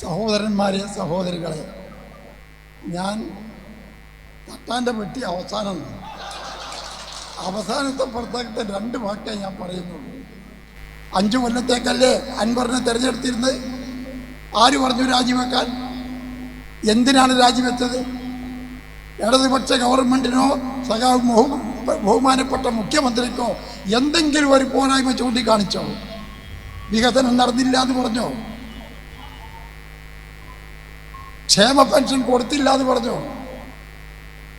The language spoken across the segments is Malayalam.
സഹോദരന്മാരെ സഹോദരികളെ ഞാൻ തട്ടാന്റെ പെട്ടി അവസാനം അവസാനത്തെ പുറത്താക്കത്തെ രണ്ട് വാക്കേ ഞാൻ പറയുന്നുള്ളൂ. അഞ്ചു കൊല്ലത്തേക്കല്ലേ അൻവറിനെ തിരഞ്ഞെടുത്തിരുന്നത്? ആര് പറഞ്ഞു രാജിവെക്കാൻ? എന്തിനാണ് രാജിവെച്ചത്? ഇടതുപക്ഷ ഗവൺമെന്റിനോ സഖാവ് ബഹു- ബഹുമാനപ്പെട്ട മുഖ്യമന്ത്രിക്കോ എന്തെങ്കിലും ഒരു പോരായ്മ ചൂണ്ടിക്കാണിച്ചോ? വികസനം നടന്നില്ല എന്ന് പറഞ്ഞോ? ക്ഷേമ പെൻഷൻ കൊടുത്തില്ല എന്ന് പറഞ്ഞു?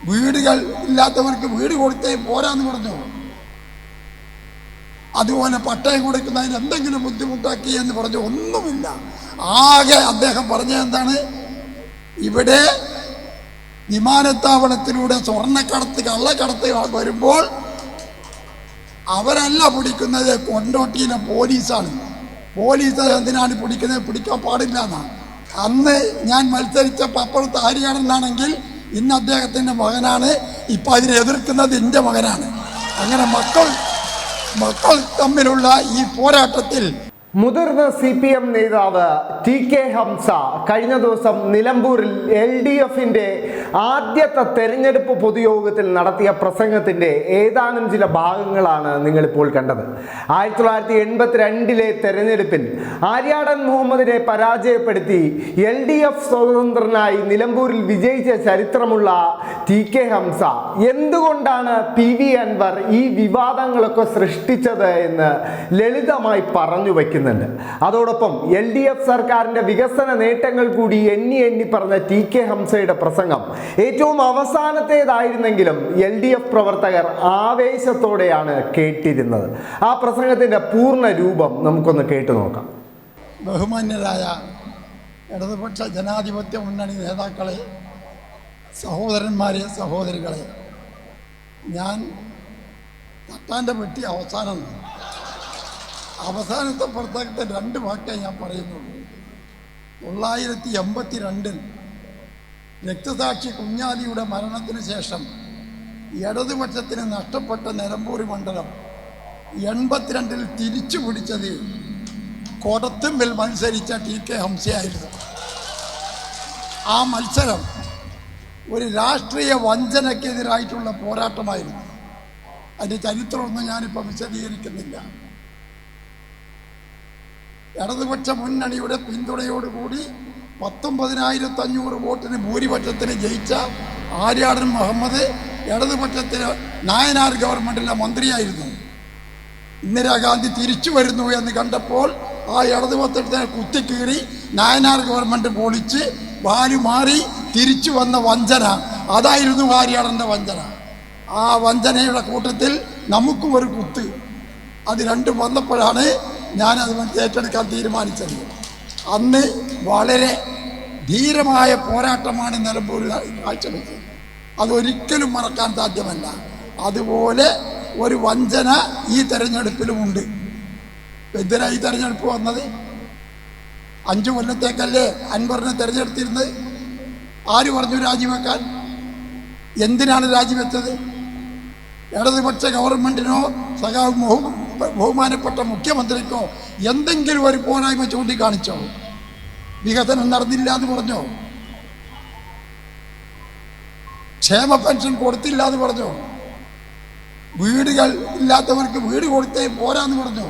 വീടുകൾ ഇല്ലാത്തവർക്ക് വീട് കൊടുത്തേ പോരാന്ന് പറഞ്ഞു? അതുപോലെ പട്ടയം കൊടുക്കുന്നതിന് എന്തെങ്കിലും ബുദ്ധിമുട്ടാക്കി എന്ന് പറഞ്ഞു? ഒന്നുമില്ല. ആകെ അദ്ദേഹം പറഞ്ഞ എന്താണ്? ഇവിടെ വിമാനത്താവളത്തിലൂടെ സ്വർണക്കടത്ത് കള്ളക്കടത്ത് വരുമ്പോൾ അവരല്ല പിടിക്കുന്നത് കൊണ്ടോട്ടിയിലെ പോലീസാണ്. പോലീസ് എന്തിനാണ് പിടിക്കുന്നത്? പിടിക്കാൻ പാടില്ല എന്നാണ്. അന്ന് ഞാൻ മത്സരിച്ച പപ്പളത്ത് ആര്യാണെന്നാണെങ്കിൽ ഇന്ന് അദ്ദേഹത്തിന്റെ മകനാണ്. ഇപ്പം അതിനെ എതിർക്കുന്നത് എന്റെ മകനാണ്. അങ്ങനെ മക്കൾ മക്കൾ തമ്മിലുള്ള ഈ പോരാട്ടത്തിൽ മുതിർന്ന സി പി എം നേതാവ് ടി കെ ഹംസ കഴിഞ്ഞ ദിവസം നിലമ്പൂരിൽ എൽ ഡി എഫിന്റെ ആദ്യത്തെ തെരഞ്ഞെടുപ്പ് പൊതുയോഗത്തിൽ നടത്തിയ പ്രസംഗത്തിന്റെ ഏതാനും ചില ഭാഗങ്ങളാണ് നിങ്ങളിപ്പോൾ കണ്ടത്. ആയിരത്തി തൊള്ളായിരത്തി എൺപത്തിരണ്ടിലെ തെരഞ്ഞെടുപ്പിൽ ആര്യാടൻ മുഹമ്മദിനെ പരാജയപ്പെടുത്തി എൽ ഡി എഫ് സ്വതന്ത്രനായി നിലമ്പൂരിൽ വിജയിച്ച ചരിത്രമുള്ള ടി കെ ഹംസ എന്തുകൊണ്ടാണ് പി വി അൻവർ ഈ വിവാദങ്ങളൊക്കെ സൃഷ്ടിച്ചത് എന്ന് ലളിതമായി പറഞ്ഞു വയ്ക്കുന്നുണ്ട് അതോടൊപ്പം എൽ ഡി എഫ് സർക്കാരിന്റെ വികസന നേട്ടങ്ങൾ കൂടി എണ്ണി എണ്ണി പറഞ്ഞ ടി കെ ഹംസയുടെ പ്രസംഗം ഏറ്റവും അവസാനത്തേതായിരുന്നെങ്കിലും എൽ ഡി എഫ് പ്രവർത്തകർ ആവേശത്തോടെയാണ് കേട്ടിരുന്നത്. ആ പ്രസംഗത്തിന്റെ പൂർണ രൂപം നമുക്കൊന്ന് കേട്ടു നോക്കാം. ബഹുമാന്യരായ ഇടതുപക്ഷ ജനാധിപത്യ മുന്നണി നേതാക്കളെ സഹോദരന്മാരെ സഹോദരികളെ ഞാൻ തട്ടാന്റെ വെട്ടി അവസാനം അവസാനത്തെ പുറത്താക്കത്തെ രണ്ട് വാക്കേ ഞാൻ പറയുന്നുള്ളൂ. തൊള്ളായിരത്തി എൺപത്തി രണ്ടിൽ രക്തസാക്ഷി കുഞ്ഞാലിയുടെ മരണത്തിന് ശേഷം ഇടതുപക്ഷത്തിന് നഷ്ടപ്പെട്ട നിലമ്പൂർ മണ്ഡലം എൺപത്തിരണ്ടിൽ തിരിച്ചു പിടിച്ചത് കൊടത്തുമ്പിൽ മത്സരിച്ച ടി കെ ഹംസയായിരുന്നു. ആ മത്സരം ഒരു രാഷ്ട്രീയ വഞ്ചനക്കെതിരായിട്ടുള്ള പോരാട്ടമായിരുന്നു. അതിന്റെ ചരിത്രമൊന്നും ഞാനിപ്പോൾ വിശദീകരിക്കുന്നില്ല. ഇടതുപക്ഷ മുന്നണിയുടെ പിന്തുണയോടുകൂടി പത്തൊമ്പതിനായിരത്തി അഞ്ഞൂറ് വോട്ടിന് ഭൂരിപക്ഷത്തിന് ജയിച്ച ആര്യാടൻ മുഹമ്മദ് ഇടതുപക്ഷത്തിന് നായനാർ ഗവൺമെന്റിലെ മന്ത്രിയായിരുന്നു. ഇന്ദിരാഗാന്ധി തിരിച്ചു വരുന്നു എന്ന് കണ്ടപ്പോൾ ആ ഇടതുപക്ഷത്തെ കുത്തിക്കീറി നായനാർ ഗവൺമെന്റ് പൊളിച്ച് വാലു മാറി തിരിച്ചു വന്ന വഞ്ചന. അതായിരുന്നു ആര്യാടന്റെ വഞ്ചന. ആ വഞ്ചനയുടെ കൂട്ടത്തിൽ നമുക്കും ഒരു കുത്ത്. അത് രണ്ടും വന്നപ്പോഴാണ് ഞാനത് ഏറ്റെടുക്കാൻ തീരുമാനിച്ചത്. അന്ന് വളരെ ധീരമായ പോരാട്ടമാണ് നിലമ്പൂരിൽ കാഴ്ചവെച്ചത്. അതൊരിക്കലും മറക്കാൻ സാധ്യമല്ല. അതുപോലെ ഒരു വഞ്ചന ഈ തെരഞ്ഞെടുപ്പിലുമുണ്ട്. എന്തിനാ ഈ തെരഞ്ഞെടുപ്പ് വന്നത്? അഞ്ചു കൊല്ലത്തേക്കല്ലേ അൻവറിനെ തെരഞ്ഞെടുത്തിരുന്നത്? ആര് പറഞ്ഞു രാജിവെക്കാൻ? എന്തിനാണ് രാജിവെച്ചത്? ഇടതുപക്ഷ ഗവൺമെന്റിനോ സഖാവ് ബഹു- ബഹുമാനപ്പെട്ട മുഖ്യമന്ത്രിക്കോ എന്തെങ്കിലും ഒരു പോരായ്മ ചൂണ്ടിക്കാണിച്ചോ? വികസനം നടന്നില്ല എന്ന് പറഞ്ഞോ? ക്ഷേമ പെൻഷൻ കൊടുത്തില്ല എന്ന് പറഞ്ഞോ? വീടുകൾ ഇല്ലാത്തവർക്ക് വീട് കൊടുത്തേ പോരാന്ന് പറഞ്ഞോ?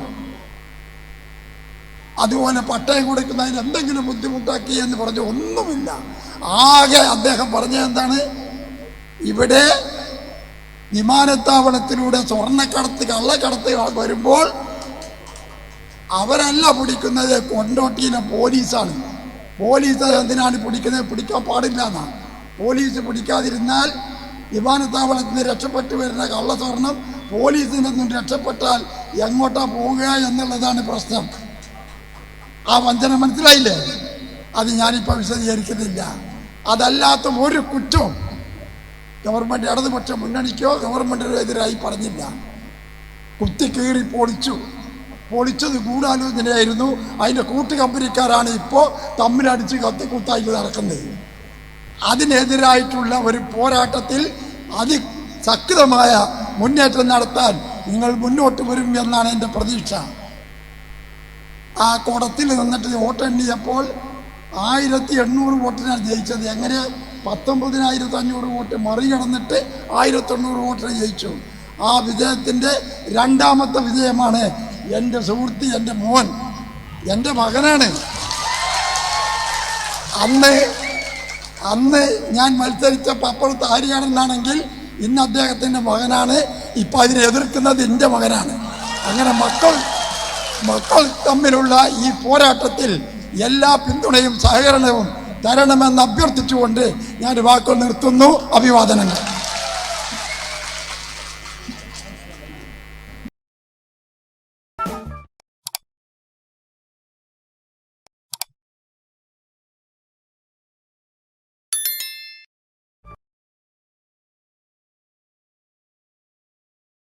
അതുപോലെ പട്ടയം കൊടുക്കുന്നതിന് എന്തെങ്കിലും ബുദ്ധിമുട്ടാക്കി എന്ന് പറഞ്ഞു? ഒന്നുമില്ല. ആകെ അദ്ദേഹം പറഞ്ഞ എന്താണ്? ഇവിടെ വിമാനത്താവളത്തിലൂടെ സ്വർണക്കടത്ത് കള്ളക്കടത്ത് വരുമ്പോൾ അവരല്ല പിടിക്കുന്നത് കൊണ്ടോട്ടിയിലെ പോലീസാണ്. പോലീസ് എന്തിനാണ് പിടിക്കുന്നത്? പിടിക്കാൻ പാടില്ല എന്നാണ് പോലീസ് പിടിക്കാതിരുന്നാൽ വിമാനത്താവളത്തിൽ നിന്ന് രക്ഷപ്പെട്ടു വരുന്ന കള്ളസ്വർണം പോലീസിൽ നിന്നും രക്ഷപ്പെട്ടാൽ എങ്ങോട്ടാ പോവുക എന്നുള്ളതാണ് പ്രശ്നം. ആ വഞ്ചന മനസ്സിലായില്ലേ? അത് ഞാനിപ്പോൾ വിശദീകരിക്കുന്നില്ല. അതല്ലാത്ത ഒരു കുറ്റവും ഗവൺമെന്റ് ഇടതുപക്ഷ മുന്നണിക്കോ ഗവൺമെന്റിനോ എതിരായി പറഞ്ഞില്ല. കുത്തിക്കീറി പൊളിച്ചു. പൊളിച്ചത് ഗൂഢാലോചനയായിരുന്നു. അതിന്റെ കൂട്ടുകമ്പനിക്കാരാണ് ഇപ്പോൾ തമ്മിലടിച്ച് കത്തിക്കുത്തായിട്ട് നടക്കുന്നത്. അതിനെതിരായിട്ടുള്ള ഒരു പോരാട്ടത്തിൽ അതിശക്തമായ മുന്നേറ്റം നടത്താൻ നിങ്ങൾ മുന്നോട്ട് വരും എന്നാണ് എന്റെ പ്രതീക്ഷ. ആ കുടത്തിൽ നിന്നിട്ട് വോട്ടെണ്ണിയപ്പോൾ ആയിരത്തി എണ്ണൂറ് വോട്ടിനാണ് ജയിച്ചത്. എങ്ങനെ പത്തൊമ്പതിനായിരത്തി അഞ്ഞൂറ് വോട്ട് മറികടന്നിട്ട് ആയിരത്തി എണ്ണൂറ് വോട്ടിന് ജയിച്ചു. ആ വിജയത്തിന്റെ രണ്ടാമത്തെ വിജയമാണ് എന്റെ സുഹൃത്ത് എന്റെ മോൻ എന്റെ മകനാണ്. അന്ന് അന്ന് ഞാൻ മത്സരിച്ചപ്പോൾ അപ്പുറത്ത് ആര്യാണെന്നാണെങ്കിൽ ഇന്ന് അദ്ദേഹത്തിന്റെ മകനാണ്. ഇപ്പം അതിനെ എതിർക്കുന്നത് എന്റെ മകനാണ്. അങ്ങനെ മക്കൾ മക്കൾ തമ്മിലുള്ള ഈ പോരാട്ടത്തിൽ എല്ലാ പിന്തുണയും സഹകരണവും തരണമെന്ന് അഭ്യർത്ഥിച്ചുകൊണ്ട് ഞാൻ വാക്കുകൾ നിർത്തുന്നു. അഭിവാദനങ്ങൾ.